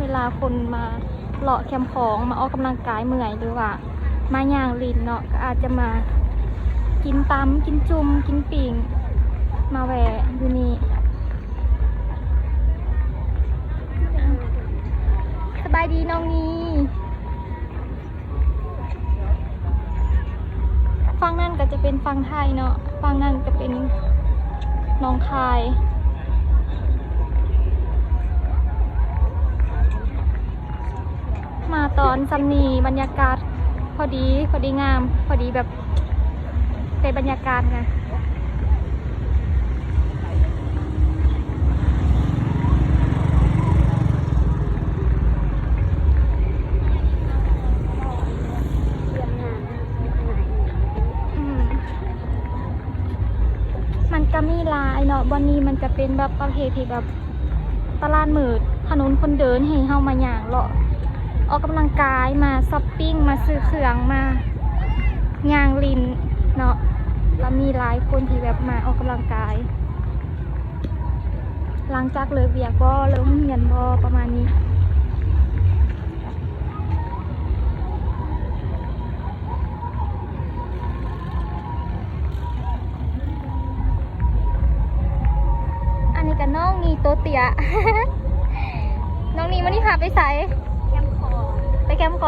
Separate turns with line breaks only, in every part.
เวลาคนมาเลาะแคมป์ของมาออกกำลังกายเมื่อยหรือว่า มาย่างลินเนาะก็อาจจะมากินตำกินจุ่มกินปิ่งมาแวะอยู่นี่สบายดีน้องนี้ฟังนั่นก็จะเป็นฟังไทยเนาะฟังนั่นก็เป็นน้องคาย มาตอนซัมนีบรรยากาศ พอดีพอดีงาม พอดีแบบเป็นบรรยากาศไงมันก็มีลายเนาะวันนี้มันจะเป็นแบบประเภทที่แบบตลาดมืดถนนคนเดินให้เฮามาอย่างเลาะ ออกกำลังกายมาช้อปปิ้งมาซื้อเครื่องมายางลินเนาะแล้วมีหลายคนที่แบบมาออกกำลังกาย หลังจากเลิกเวียกก็เลิกเรียนบ่ประมาณนี้อันนี้กับน้องนีโตวเตีย น้องนีวันนี้พาไปใส่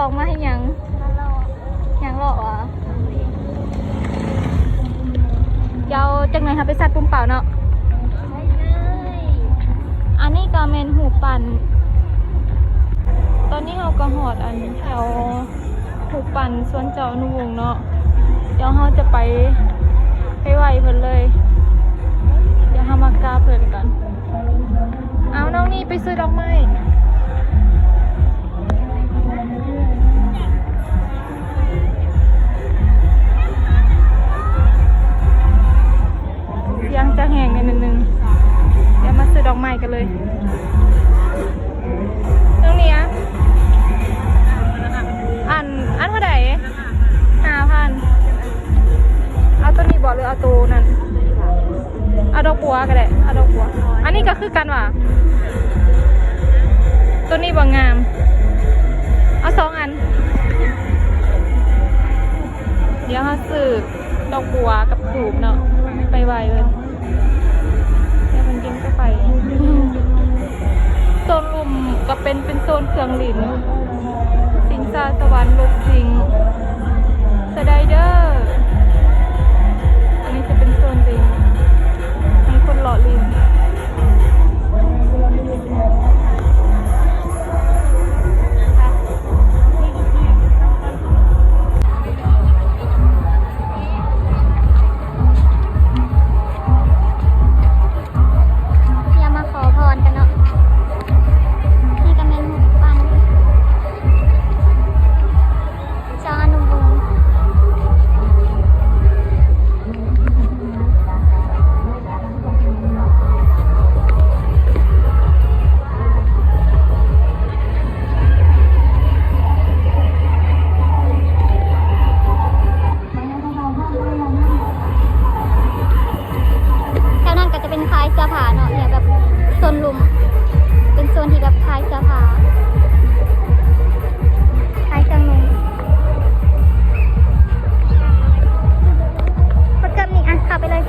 ไปแคมป์กองมาให้ยังยังหรอวะเดี๋ยวจังไหนคะไปสัตว์ปุ่มเปล่าเนาะอันนี้ก็เมนหูปั่น ตอนนี้เราก็หอดอันแถวหูปั่นสวนเจ้าหนุวงเนาะ เดี๋ยวเราจะไปไปไหวเพิ่นเลย เป็นโซนเครื่องหลินาเนาะเนี่ยแบบโซนลุม เป็นโซนที่แบบคลายเสื้อผ้าคลายเครื่องนุ่งกดเกิมนี่อะขับไปเลย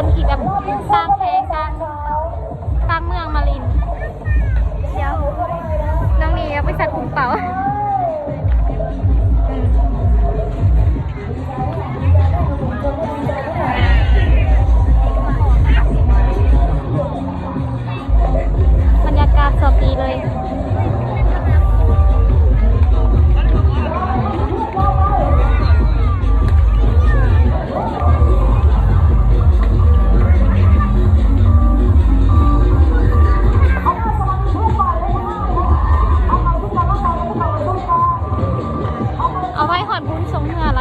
คนที่แบบสร้างแพงสร้างสร้างเมืองมาลิน เดี๋ยวน้องนี่เอาไปใส่กลุ่มเป๋า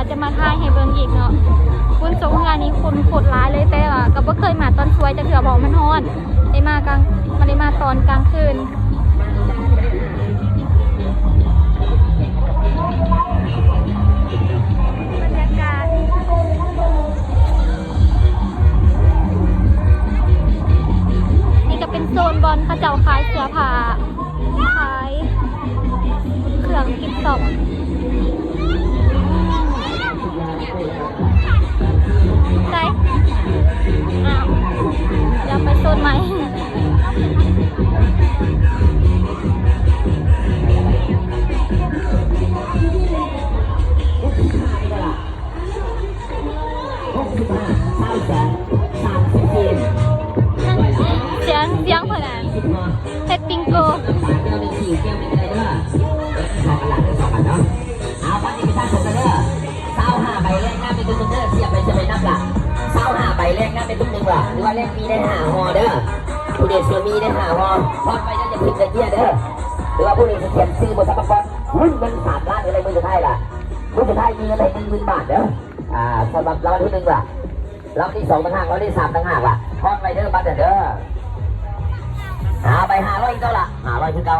จะมาท่ายให้เบิ่งอีกเนาะบุญสงเหือนี้คนโคตรร้ายเลยแต่ว่าก็บ่เคยมาตอนช่วยจะเถื่อบอกมันฮอดได้มากลางมาได้มาตอนกลางคืนบรรยากาศนี่ก็เป็นโซนบอลเขาเจ้าขายเสื้อผ้าขายเครื่องกินสอบ อ้าวอย่าไปโซนไหมเสียงเสียงเพื่อนอะเฮ็ดปิงโก
แรกหน้าเป็นตุ้มหนึ่งละหรือว่าแรกมีได้หาหอเด้อผู้เด็ดเสียมีได้หาหอพอดไปแล้วจะผิดจะเยี่ยเด้อหรือว่าผู้เด็ดเขียนซื้อบนทับปอนหุ้นมันสามล้านอะไรมือสุดท้ายล่ะมือสุดท้ายมีเงินให้หนึ่งหมื่นบาทเด้ออ่าสำหรับรางวัลที่หนึ่งล่ะรางวัลที่สองต่างหากรางวัลที่สามต่างหากล่ะพอดไปเด้อบัตรเด้อหาไปหาร้อยอีกเท่าละหาร้อยคือเก่า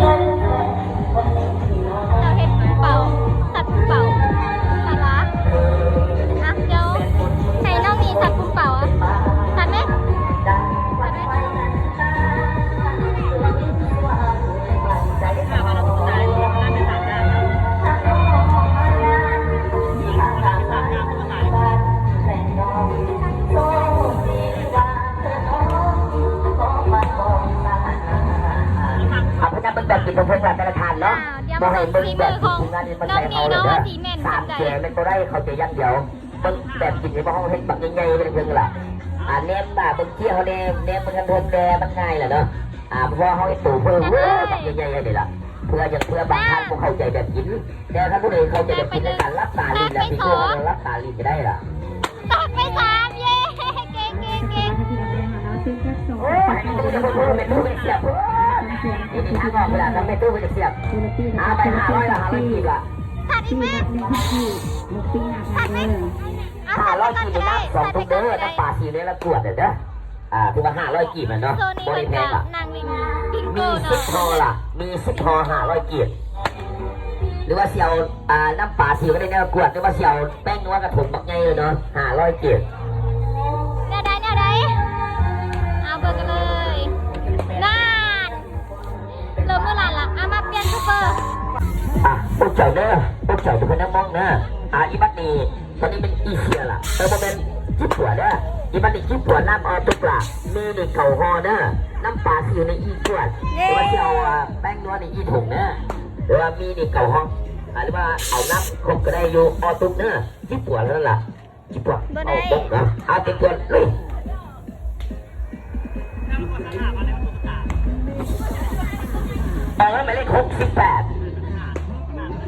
เรา เดี๋ยว
บ่
มา
ให้
ดู
เบิ่ง
ฝี
แบ
มื
บ
อของ
งานนี้มัน
น้อง
ใส่
นี่
เขาเลย
เนาะ
เด้อ
ว่าสีแม่น
สาม
จำได้
เสียเป็นตัวได้เขาจะยันเดียวเบิ่งแบบกินในบ้องเฮ็ดแบบยังไงเป็นเพิ่งล่ะอ่าเนมบ่าเป็นเที่ยวเขาเนมเนมมันกันเพิ่มแดมันง่ายแหละเนาะอ่าเพราะว่าเขาให้ตู่เพิ่มเว้ยแบบยังไงเลยล่ะเพื่ออย่างเพื่อบางท่านพวกเข้าใจแบบกินแต่ถ้าผู้ใดเข้าใจแบบกินในการรักษาลิ้นแล้วพี่โก้เรารักษาลิ้นจะได้ล่ะ
ตอบไปสามเย้เก่งเก่งเก่ง
โอ้ยตู้จะมาพูดเป็นตู้เป็น เสียบนี่มีทางออกเวลาทำเป็นตู้เป็นเสียบหาไปหาร้อยละหาร้อยกีบละ
ถัดอีกไหมถัดไหมเอา
ห้าร้อย
กี
บน้ำสอง
ถัด
ทุก
ไป
เด้
อ
อน
ก็ได้
น้ำปลาสีเนี่ยละกวดเด้ออ่าคือว่าห้าร้อยกีบมันเนาะบริแพงอะ
นางลิงพิงโก
มีซิ
เนาะ
ปฮอล่ะ มีซิปฮอห้าร้อยกีบหรือว่าเสียวอ่าน้ำปลาสีก็ได้เนี่ยกวดหรือว่าเสียวแป้งนัวกระถุงบักไงเลยเนาะห้าร้อยกีบ พวกเจ้าเด้อพวกเจ้าเป็นคนน้ำมองเด้ออ่าอีบัตนี่ตอนนี้เป็นอีเซียล่ะเออโมเป็นจิ๊บผัวเด้ออีบัตนี่จิ๊บผัวน้ำออตุกละมีนี่เข่าฮอเด้อน้ำปลาสีอยู่ในอีกวดหรือว่าเสียวอ่าแป้งนัวในอีถุงเด้อหรือว่ามีนี่เข่าฮออ่าหรือว่าเอาน้ำครบก็ได้อยู่ออตุกเด้อจิ๊บผัวแล้วล่ะจิ๊บผัวเอาตกนะเอาติดตัวเลยเอาแล้วหมายเลขหกสิบแปด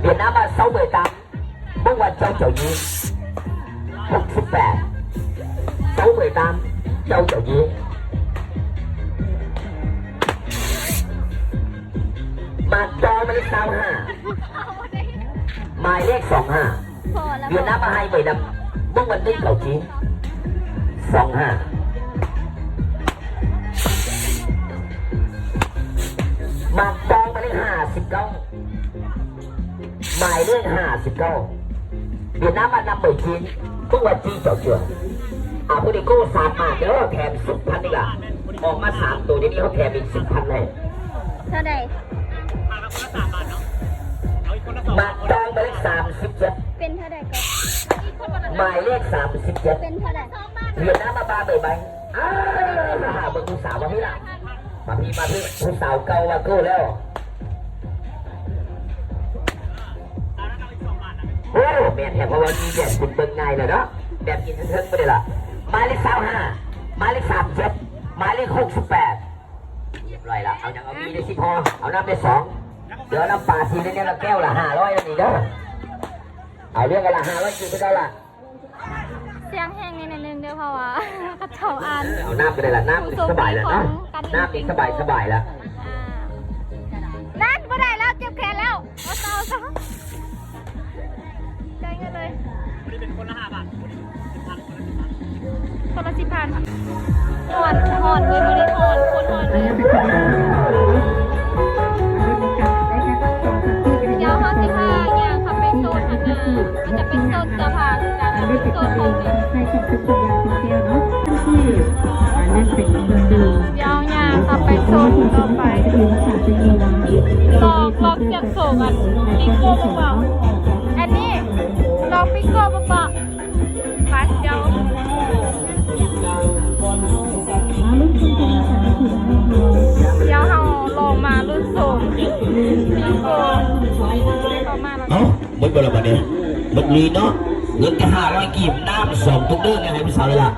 เวียดนามมา sáu mươi tám Bông hoa châu chậu duyên 68 68 châu chậu duyên Mà cho mấy sao ha Mai lết sòng ha
พอแล้ว
Việt Nam mà hai mươi năm Bông hoa tích cầu chiến Sòng ha Mà cho mấy hà xịt công หมายเลขห้าสิบเก้าเวียดนามมานำเบิกชิ้นทุกวันที่เจ้าเชื่ออ่าผู้ดีกู้สามมาเด้อแถมสิบพันนี่ล่ะออกมาสามตัวนี้นี่เขาแถมอีกสิบพันเลย
เท่าไหร่
มาจองหมายเลขสามสิบเจ็ด
เป็นเท่าไหร่ก็
หมายเลขสามสิบเจ็ด
เป็นเท่าไหร่
เวียดนามมาบาเบิกใบอ้าวมาหาเบิกผู้สาวมาพี่ล่ะมาพี่มาพี่ผู้สาวเก่ามากู้แล้ว โอ้แม่นแถมเพราะว่ามีแบบคุณเบิ่งง่ายเลยเนาะแบบกินเทิงๆไปเลยล่ะหมายเลขสามห้าหมายเลขสามเจ็ดหมายเลขหกสิบแปดเรียบร้อยละเอายังเอามีได้สิพอเอาน้ำได้สองเดี๋ยวน้ำปลาสีเนี่ยละแก้วละห้าร้อยแล้วนี่เด้อเอาเรื่องกันละห้าร้อยกินไปได้ละ
เสียงแห้งนิดนึงเดี๋ยวเพราะว่ากระเฉาอ่าน
เอาน้ำไปเลยละน้ำนี่สบายแล้วเนาะน้ำนี่สบายสบายแล้ว
นั่นไม่ได้แล้วเจ็บแขนแล้วเอาเตาซะ ใจเงินเลยคนละห้าบาทคนละสิบพันหอนหอนเลยไม่ได้หอนคนหอนเลยเดี๋ยวห้าสิบห้าอย่างค่ะเป็นโซนหันหน้ามันจะเป็นโซนเสื้อผ้าคือกันเป็นโซนของเล่นยาวยาวต่อไปโซนต่อไปลองลองเสียบโศกอันปิโก้เบา มารุ่นโศกปิโก้เข้ามาแล้ว
เอ้าไม่เป็นไรบัดนี้บัดนี้เนาะเงินแค่ห้าร้อยกีบน้ำสองทุกเรื่องไงให้พี่สาวเลยล่ะ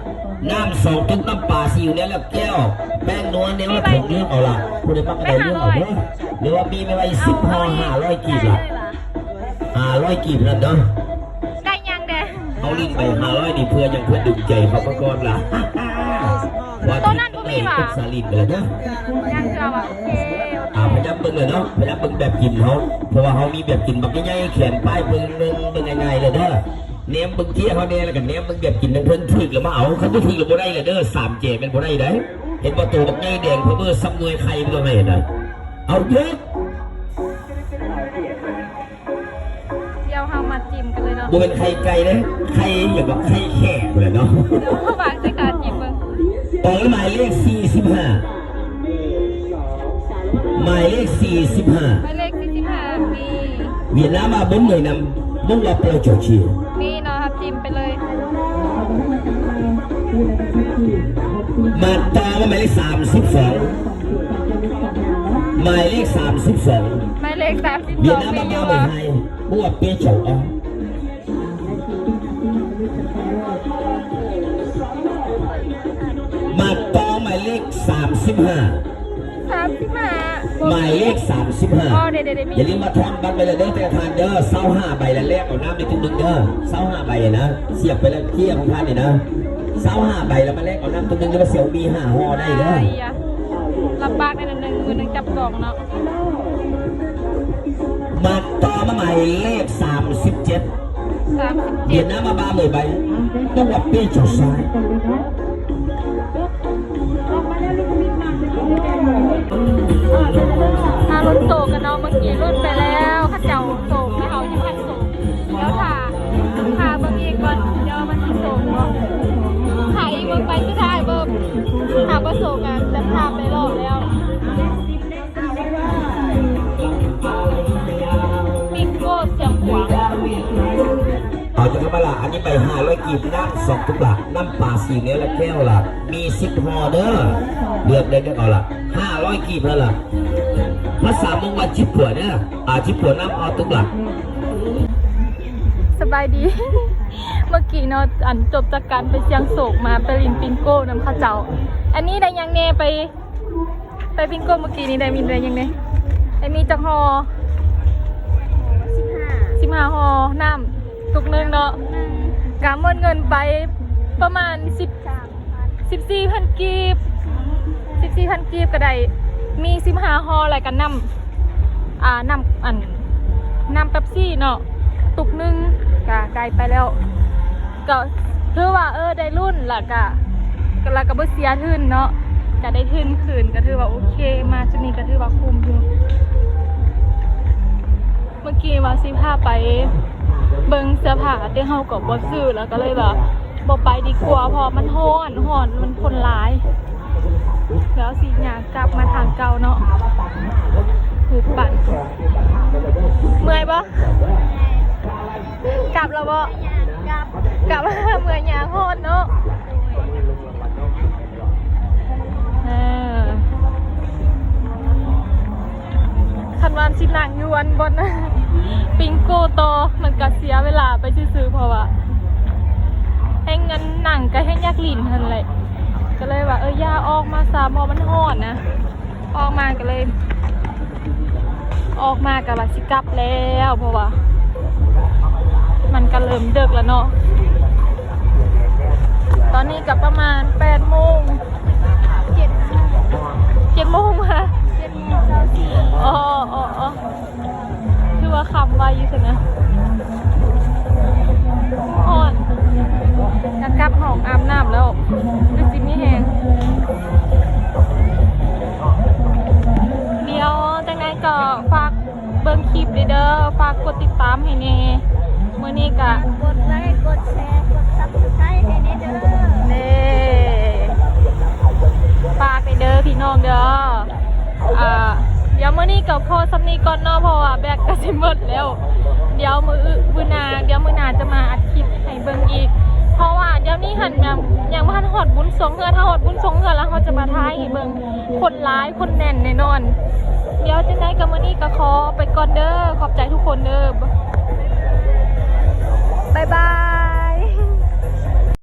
น้ำสองทุกน้ำปลาซีอิ๊วเนี่ยแล้วแก้วแป้งนวลเนี่ยแล้วผมเรื่องเอาล่ะผู้ใดมักกระไดเรื่องเอาเด้อหรือว่ามีไม่ไว้สิบห่อห้าร้อยกีบล่ะห้าร้อยกีบนั่นเนาะ
ได้ยังเด้
เอาลิ้นไปหาร้อยนี่เพื่อยังเพื่อดึงใจเขามาก่อนล่ะว่าที่เป็นสาลิดไปเลยเนาะ
ยังเราอะโอเค
อ่าพยายามเบิ่งเลยเนาะพยายามเบิ่งแบบกินเขาเพราะว่าเขามีแบบกินแบบใหญ่ๆเขียนป้ายเบิ่งเบิ่งเบิ่งง่ายๆเลยเด้อเนมเบิ่งเที่ยเขาเนี่ยแล้วกันเนมเบิ่งแบบกินเพิ่นถึกแล้วมาเอาเขาบ่ถึกแล้วบ่ได้เลยเด้อสามเจเป็นบ่ได้เด้อเห็นประตูแบบใหญ่แดงเพื่อซ้ำนวยไข่บ่ให้นะเอาเยอะ
เดี๋ยวเรามาจิ้มกันเลยเนาะ
บ่เป็นไข่ไก่เด้อไข่อย่างแบบไข่แค่เลยเนาะ 45หมายเลข45
มีเวี
ยดนามมา bốn người nằm bốn là pro trò chuyện
มีเนาะครับจิ้มไปเลย
mà to với mày lấy sàm xích phở mày lấy sàm xích phở
หมายเลข
Việt
32
Nam
มี
ba
อยู่
ba
ว่า
mười hai bố bê chậu ông mà to mày lấy sàm xích hà
35
สามสิบห้า
หมายเลข
อ๋อเดี๋ยวเดี๋ยวเดี๋ยว
35
มี
อย่าลืมมาทอนบัตรไปเลยเด้อแต่ทานเด้อเศร้าห้าใบแล้วแลกเอาน้ำในตุ้งนึงเด้อเศร้าห้าใบนะเสียบไปแล้วเที่ยของท่านนี่นะเศร้าห้าใบแล้วมาแลกเอาน้ำตุ้งนึงแล้วเสียวมีห้าห่อได้เด้อ
ไอ้ยะลำบากในนั้นหนึ่งมือหนึ่งจับกล่องเนาะ
มาต่อมาหมายเลข37
สามสิบ
เดี๋
เจ็
ย
ด
วน้ำมาบ้าเลยใบต้องวัดเปี้ยจอดซ้าย
ถารถโศกกันเนาะเมื่อกี้รถไปแล้วข้าเจ้าโศกไม่เขาที่พันโศกแล้วถ่าถ่าเมื่อกี้ก่อนเดี๋ยวมันโศกเนาะถ่ายอีกเมื่อไปสุดท้ายเบิ่มถ่าก็โศกกันแล้วถ่า
ห้าร้อยกีบน้ำสองทุกหลักน้ำปลาสีเนื้อและแก้วละมีสิบห่อเด้อเลือกได้ก็เอาละห้าร้อยกีบแล้วล่ะภาษามงว่าชิปผัวเด้ออ่าชิปผัวน้ำเอาทุกหลัก
สบายดี เมื่อกี้เนาะอันจบจากการไปเสียงโศกมาไปลินปิงโก้น้ำข้าวเจ้า อันนี้ได้ยังเนไป ไปปิงโก้เมื่อกี้นี้ได้มีได้ยังเนได้มีจักฮอสิบห้าฮอน้ำตุกหนึงเนาะ กำหมดเงินไปประมาณสิบสิบสี่พันกีบสิบสี่พันกีบก็ได้มีสิบห้าฮออะไรกันน้ำอ่าน้ำอันน้ำเป๊ปซี่เนาะตุกนึงกะไกลไปแล้ว ก็ถือว่าเออได้รุ่นละกะก็ละก็บ่เสียทื่นเนาะจะได้ทื่นคืนก็ถือว่าโอเค มาชุดนี้ก็ถือว่าคุ้มอยู่เมื่อกี้ว่าสิพาไป เบิ่งเสื้อผ้าที่เฮาก็บ่ซื้อแล้วก็เลยแบบบ่ไปดีกว่าพอมันห้อนห้อนมันคนร้าย แล้วสิอยากกลับมาทางเก่าเนาะหูปั่นเมื่อยปะกลับแล้วบ่กลับเมื่อยยางโหนเนาะ คันวันสิหนังอยวนบนปิงโกโตอมันก็เสียเวลาไปซื้อๆเพราะว่าให้เงินหนังก็ให้ยากลิ่นทันเลยก็เลยว่าเออย่าออกมาซาเพอมันห่อนนะออกมาก็เลย ออกมากับว่าสิกลับแล้วเพราะว่า มันก็เริ่มดึกแล้วเนาะตอนนี้กับประมาณ8โมงเจ็ดเจ็ดโมงมาเจ็ดโมงเช้าสี่ อ๋ออ๋ออ๋อคือว่าคำว้อยู่สินะฮอนจะกลับห้องอาบน้ำแล้วดูสิมีแหงเดี๋ยวจังไงก็ฝากเบิ่งคลิปเด้อฝากกดติดตามให้แน่มื้อนี้ก็
กดไลค์กดแชร์กดซับสไครต์ให้แน่เด้อ
เด้ฝากไปเด้อพี่น้องเด้ออ่า ดี๋ยวมื่อนี้กับพ่อซัมนี้ก่อนเนาะพราะว่าแบกก็สิหมดแล้ว เดี๋ยวมือมือนาเดี๋ยวมือนาจะมาอัดคลิปให้เบิ่งอีก เพราะว่าเดี๋ยวนี้หันแบบอย่างพันหอดบุญสงเงือถ้าหอดบุญสงเงือแล้วเขาจะมาท้ายให้เบิ่งคนร้ายคนแน่นแน่นอน เดี๋ยวจะได้กับมื่อนี้ก็ขอไปก่อนเด้อขอบใจทุกคนเด้อบายบาย